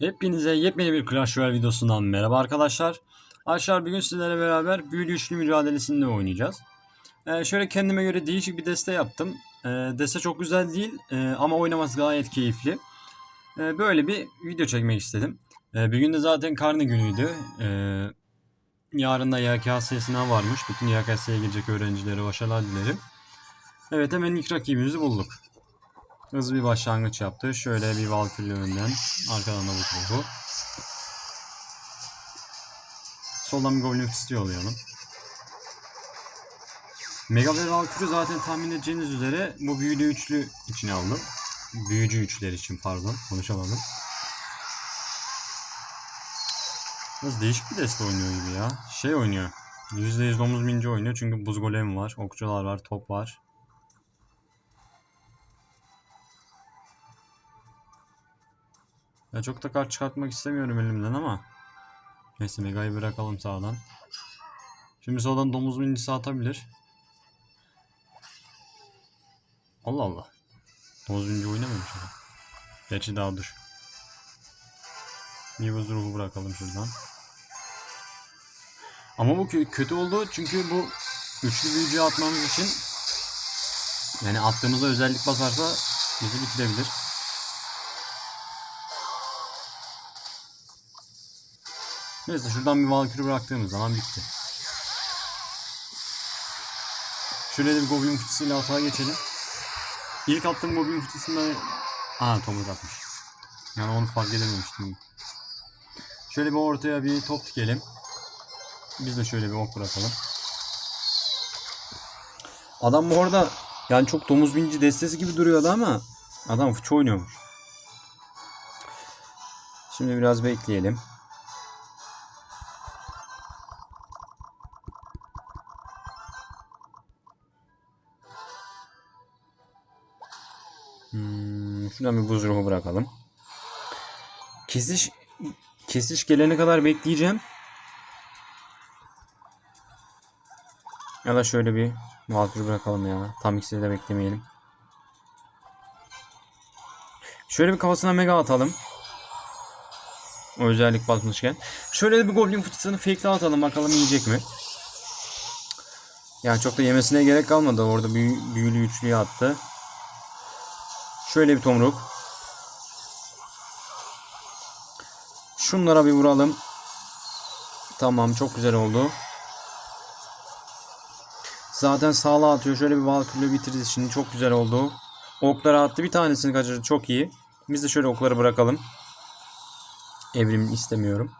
Hepinize yepyeni bir Clash Royale videosundan merhaba arkadaşlar. Arkadaşlar bugün sizlerle beraber büyülü üçlü mücadelesinde oynayacağız. Ee, şöyle kendime göre değişik bir deste yaptım. Ee, deste çok güzel değil ee, ama oynaması gayet keyifli. Ee, böyle bir video çekmek istedim. Ee, bir gün de zaten karne günüydü. Ee, yarın da YKS sınav varmış. Bütün YKS'ye gelecek öğrencilere başarılar dilerim. Evet hemen ilk rakibimizi bulduk. Hızlı bir başlangıç yaptı. Şöyle bir Valkyrie önden. Arkadan da bu. Soldan bir Goblin Fist'i yollayalım. Mega ve Valkyrie zaten tahmin edeceğiniz üzere bu büyülü üçlü için aldım. Büyücü üçler için pardon. Konuşamadım. Biraz değişik bir deste oynuyor gibi ya. Şey oynuyor. %100 domuz minci oynuyor çünkü buz golemi var, okçular var, top var. Ya çok da kart çıkartmak istemiyorum elimden ama. Neyse Mega'yı bırakalım sağdan. Şimdi soldan domuz minicisi atabilir. Allah Allah. Domuz minici oynamamış ama. Gerçi daha dur. Nivaz ruhu bırakalım şuradan. Ama bu kö- kötü oldu çünkü bu üçlü büyücüyü atmamız için yani attığımızda özellik basarsa bizi bitirebilir. Neyse şuradan bir Valkyrie bıraktığımız zaman bitti. Şöyle bir Goblin fıçısıyla atağa geçelim. İlk attığım Goblin fıçısında... Aa Tomruk atmış. Yani onu fark edememiştim. Şöyle bir ortaya bir top dikelim. Biz de şöyle bir ok bırakalım. Adam bu arada yani çok domuz binci destesi gibi duruyordu ama adam fıçı oynuyormuş. Şimdi biraz bekleyelim. Şuradan bir buz ruhu bırakalım. Kesiş kesiş gelene kadar bekleyeceğim. Ya da şöyle bir Valkyrie bırakalım ya. Tam ikisini de beklemeyelim. Şöyle bir kafasına mega atalım. O özellik basmışken. Şöyle de bir Goblin fıçısını fake'le atalım bakalım yiyecek mi? Yani çok da yemesine gerek kalmadı. Orada büyü, büyülü üçlüyü attı. Şöyle bir tomruk. Şunlara bir vuralım. Tamam çok güzel oldu. Zaten sağlığa atıyor. Şöyle bir Valkyrie'yle bitirdi şimdi. Çok güzel oldu. Okları attı. Bir tanesini kaçırdı. Çok iyi. Biz de şöyle okları bırakalım. Evrim istemiyorum.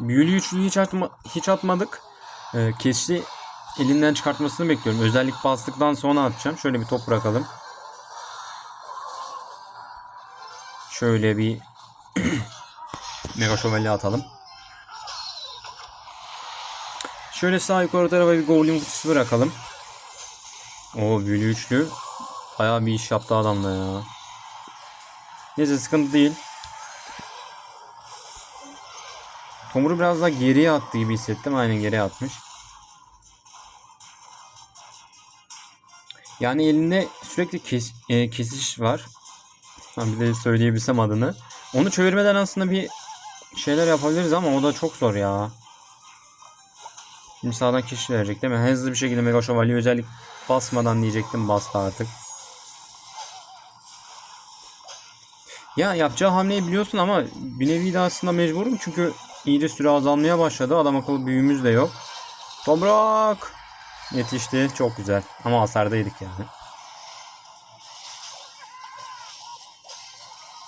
Büyülü üçlüyü hiç, atma, hiç atmadık. Ee, keşli elinden çıkartmasını bekliyorum. Özellik bastıktan sonra atacağım. Şöyle bir top bırakalım. Şöyle bir Mega Şövalye atalım. Şöyle sağ yukarı tarafa bir Goblin kutusu bırakalım. O büyülü üçlü. Bayağı bir iş yaptı adamda ya. Neyse sıkıntı değil. Tomur'u biraz daha geriye attı gibi hissettim. Aynen geriye atmış. Yani elinde sürekli kes, e, kesiş var. Ha, bir de söyleyebilsem adını. Onu çevirmeden aslında bir şeyler yapabiliriz ama o da çok zor ya. Şimdi sağdan kişi verecek değil mi? Hızlı bir şekilde Mega Şövalye özellik basmadan diyecektim bastı artık. Ya yapacağı hamleyi biliyorsun ama bir nevi de aslında mecburum çünkü iyice süre azalmaya başladı. Adam akıllı büyümüz de yok. Toprak yetişti. Çok güzel. Ama hasardaydık yani.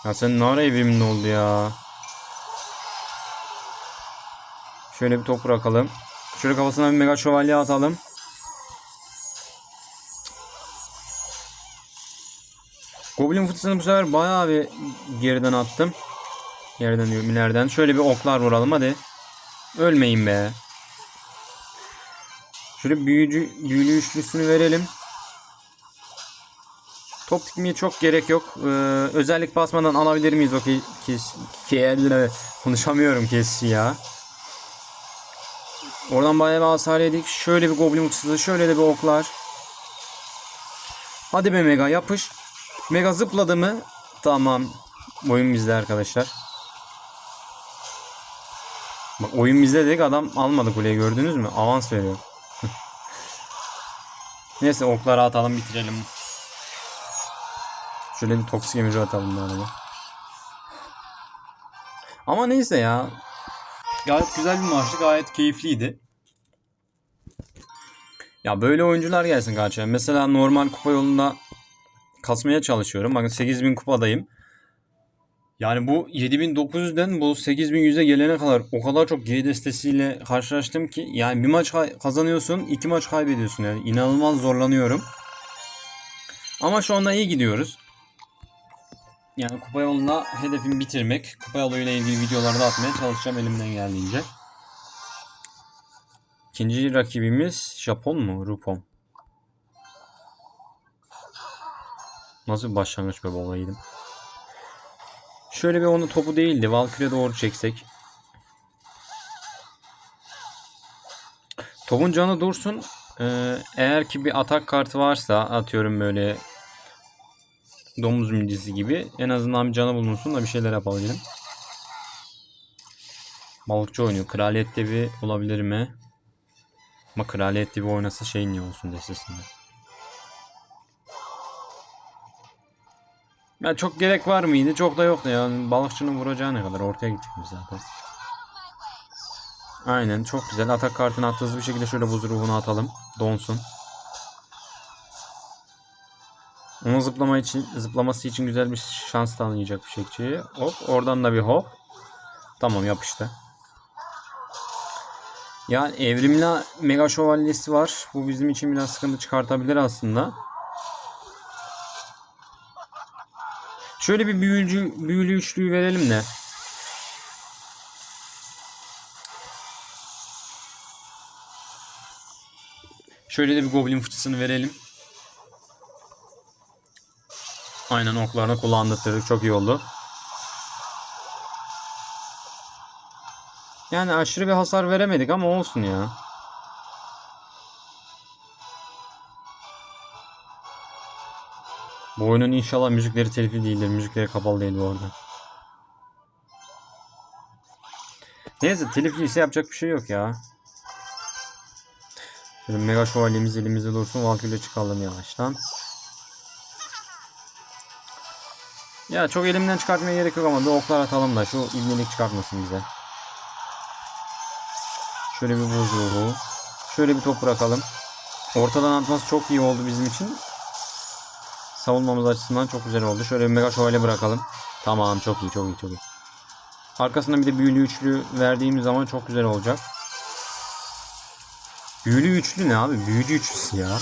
Ya sen ne ara evrimli oldu ya. Şöyle bir top bırakalım. Şöyle kafasına bir mega şövalye atalım. Goblin fıtısını bu sefer bayağı bir geriden attım. Geriden diyorum ileriden. Şöyle bir oklar vuralım hadi. Ölmeyin be. Şöyle büyücü, büyülü üçlüsünü verelim. Top dikmeye çok gerek yok. Ee, özellik basmadan alabilir miyiz o ki, ki, konuşamıyorum kes ya. Oradan bayağı bir hasar yedik. Şöyle bir goblin uçsuzluğu, şöyle de bir oklar. Hadi be Mega yapış. Mega zıpladı mı? Tamam. Oyun bizde arkadaşlar. Bak oyun bizde dedik adam almadı kuleyi gördünüz mü? Avans veriyor. Neyse okları atalım bitirelim. Şöyle bir toksik emici atalım bu arada. Ama neyse ya. Gayet güzel bir maçtı. Gayet keyifliydi. Ya böyle oyuncular gelsin karşıya. Mesela normal kupa yolunda kasmaya çalışıyorum. Bakın 8000 kupadayım. Yani bu 7900'den bu 8100'e gelene kadar o kadar çok G destesiyle karşılaştım ki yani bir maç kazanıyorsun, iki maç kaybediyorsun yani inanılmaz zorlanıyorum. Ama şu anda iyi gidiyoruz. Yani kupa yolunda hedefim bitirmek. Kupa yoluyla ilgili videoları da atmaya çalışacağım elimden geldiğince. İkinci rakibimiz Japon mu? Rupon. Nasıl bir başlangıç be babaydım. Şöyle bir onu topu değildi. Valkyrie doğru çeksek. Topun canı dursun. Ee, eğer ki bir atak kartı varsa atıyorum böyle domuz midisi gibi en azından bir canı bulunsun da bir şeyler yapabilirim. Balıkçı oynuyor. Kraliyet devi olabilir mi? Ama kraliyet devi oynasa şey niye olsun destesinde. Ya çok gerek var mıydı? Çok da yoktu yani. Balıkçının vuracağı ne kadar ortaya gidecekmiş zaten. Aynen çok güzel. Atak kartını attı hızlı bir şekilde şöyle buz ruhunu atalım. Donsun. Onun zıplama için, zıplaması için güzel bir şans tanıyacak bir şekilde. Hop oradan da bir hop. Tamam yapıştı. Yani evrimli mega şövalyesi var. Bu bizim için biraz sıkıntı çıkartabilir aslında. Şöyle bir büyücü, büyülü üçlüyü verelim de. Şöyle de bir goblin fıçısını verelim. Aynen oklarını kullandırdık. Çok iyi oldu. Yani aşırı bir hasar veremedik ama olsun ya. Bu oyunun inşallah müzikleri telifli değildir. Müzikleri kapalı değil bu arada. Neyse telifli ise yapacak bir şey yok ya. Şöyle mega şövalyemiz elimizde dursun. Valkyrie çıkalım yavaştan. Ya çok elimden çıkartmaya gerek yok ama bir oklar atalım da şu ibnelik çıkartmasın bize. Şöyle bir buz ruhu. Şöyle bir top bırakalım. Ortadan atması çok iyi oldu bizim için. Savunmamız açısından çok güzel oldu. Şöyle bir mega şövalye bırakalım. Tamam çok iyi çok iyi çok iyi. Arkasına bir de büyülü üçlü verdiğimiz zaman çok güzel olacak. Büyülü üçlü ne abi? Büyücü üçlüsü ya.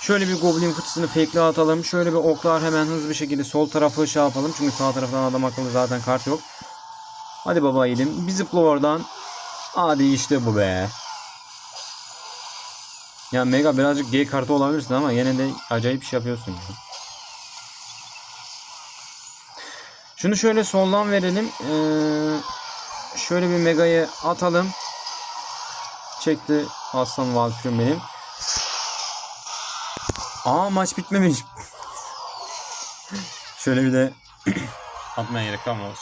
Şöyle bir goblin fıçısını fake'le atalım. Şöyle bir oklar hemen hızlı bir şekilde sol tarafı şey yapalım. Çünkü sağ taraftan adam akıllı zaten kart yok. Hadi baba yiyelim. Bir zıpla oradan. Hadi işte bu be. Ya Mega birazcık G kartı olabilirsin ama yine de acayip iş yapıyorsun ya. Şunu şöyle soldan verelim. Ee, şöyle bir Mega'yı atalım. Çekti Aslan Valkyrie benim. Aa maç bitmemiş. şöyle bir de atmaya gerek kalmamış.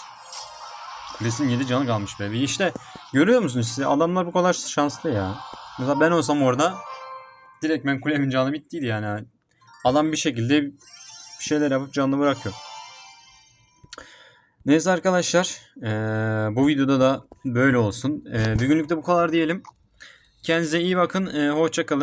Kulesinin 7 canı kalmış be. İşte görüyor musunuz siz? Adamlar bu kadar şanslı ya. Mesela ben olsam orada direkt ben kulemin canı bittiydi yani. Adam bir şekilde bir şeyler yapıp canını bırakıyor. Neyse arkadaşlar. eee, bu videoda da böyle olsun. Eee bir günlük de bu kadar diyelim. Kendinize iyi bakın. Eee hoşça kalın.